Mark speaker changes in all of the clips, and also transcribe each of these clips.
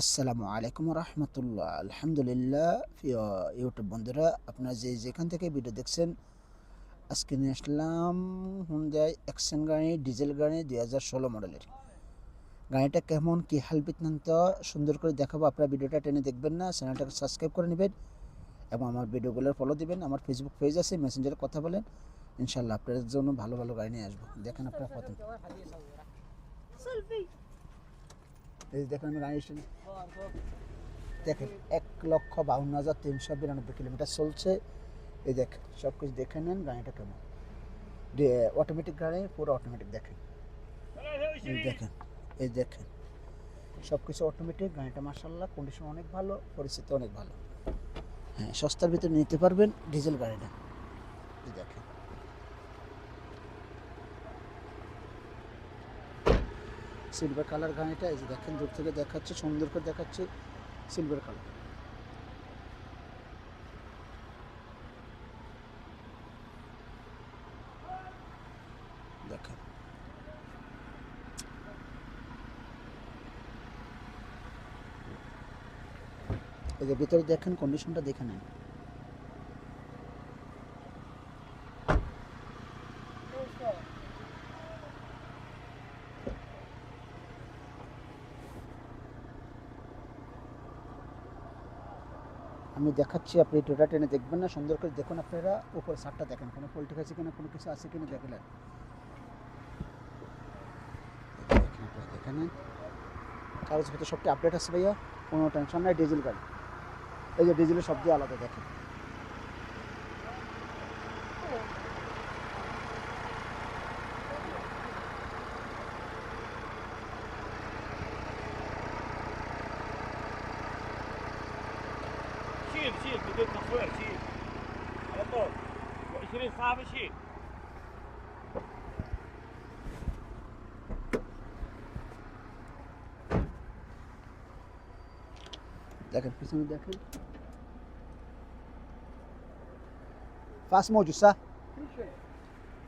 Speaker 1: আসসালামু আলাইকুম রহমতুল্লাহ। আলহামদুলিল্লাহ ইউটিউব বন্ধুরা, আপনারা যে যেখান থেকে ভিডিও দেখছেন, আজকে নিয়ে আসলাম হুন্ডাই অ্যাকশন গাড়ি ডিজেল গাড়ি দুই হাজার ষোলো মডেলের গাড়িটা কেমন, কী হাল বৃত্তান্ত সুন্দর করে দেখাবো, আপনারা ভিডিওটা টেনে দেখবেন না চ্যানেলটাকে সাবস্ক্রাইব করে নেবেন এবং আমার ভিডিওগুলো ফলো দিবেন। আমার ফেসবুক পেজ আছে মেসেঞ্জারে কথা বলেন ইনশাল্লাহ আপনাদের জন্য ভালো ভালো গাড়ি নিয়ে আসব। দেখেন আপনারা প্রথম এই দেখেন আমি গাড়ি দেখেন, এক লক্ষ বাউন্ন হাজার তিনশো বিরানব্বই কিলোমিটার চলছে। এই দেখেন সব কিছু দেখে নেন, গাড়িটা কেমন। অটোমেটিক গাড়ি, পুরো অটোমেটিক দেখেন। এই দেখেন এই দেখেন। সব কিছু অটোমেটিক গাড়িটা মার্শাল্লাহ কন্ডিশন অনেক ভালো, পরিস্থিতি অনেক ভালো। হ্যাঁ সস্তার ভিতরে নিতে পারবেন ডিজেল গাড়িটা। দেখেন। সিলভার কালার গাড়িটা, এই যে দেখেন, দূর থেকে দেখাচ্ছে, সুন্দর করে দেখাচ্ছে সিলভার কালার দেখেন। এই যে ভিতরে দেখেন কন্ডিশনটা দেখে নেন। আমি দেখাচ্ছি, আপনি টোটা টেনে দেখবেন না। সুন্দর করে দেখুন আপনারা, উপরে সারটা দেখেন। কোনো পোলট্রি আছে কিনা, কোনো কিছু আছে কিনা দেখলেন। দেখে নেন। কাগজপত্র সবটি আপডেট আছে ভাইয়া, কোনো টেনশন নাই ডিজেল গাড়ি। এই যে ডিজেলের সব দিয়ে আলাদা দেখেন।
Speaker 2: شيل شيل بدون تصوير شيل على طول 20 صافي شيل
Speaker 1: দেখেন পিছনে দেখেন ফার্স্ট মজুদ সা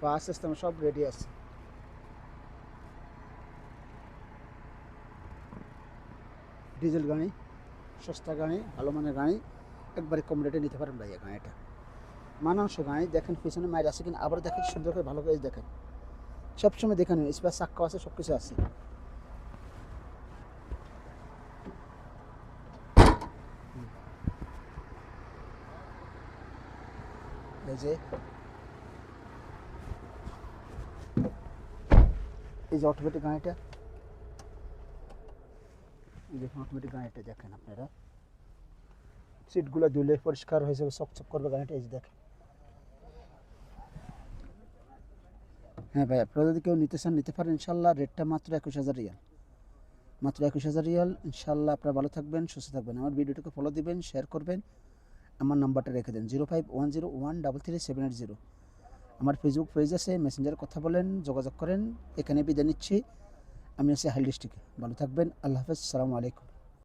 Speaker 1: ফার্স্ট সিস্টেম সব রেডি আছে ডিজেল গাড়ি সস্তা গাড়ি ভালো মানের গাড়ি একবারে কম রেটে নিতে পারেন ভাইয়া গাড়িটা মানাংশ গাড়ি দেখেন পিছনে মায়ের আছে কিনা, আবার দেখেন সুন্দর করে ভালো করে দেখেন। সবসময় দেখেন স্পেস চাক্কা আছে সব কিছু আছে এই যে। এই যে অটোমেটিক গাড়িটা দেখুন অটোমেটিক গাড়িটা দেখেন আপনারা। সিটগুলো ধুলে পরিষ্কার হয়ে যাবে, চকচক করবে গাড়িটা, এই যে দেখেন। হ্যাঁ ভাই, আপনারা যদি কেউ নিতে চান, নিতে পারেন, ইনশাল্লাহ রেটটা মাত্র একুশ হাজার রিয়াল। মাত্র একুশ হাজার রিয়াল, ইনশাল্লাহ আপনারা ভালো থাকবেন, সুস্থ থাকবেন। আমার ভিডিওটাকে ফলো দিবেন শেয়ার করবেন, আমার নাম্বারটা রেখে দেন zero five one zero one double three seven eight zero আমার ফেসবুক পেজ আছে মেসেঞ্জারে কথা বলেন, যোগাযোগ করেন, এখানে বিদায় নিচ্ছি। আমি আছি হাইল ডিস্ট্রিক্টে। ভালো থাকবেন, আল্লাহ হাফেজ, সালামু আলাইকুম।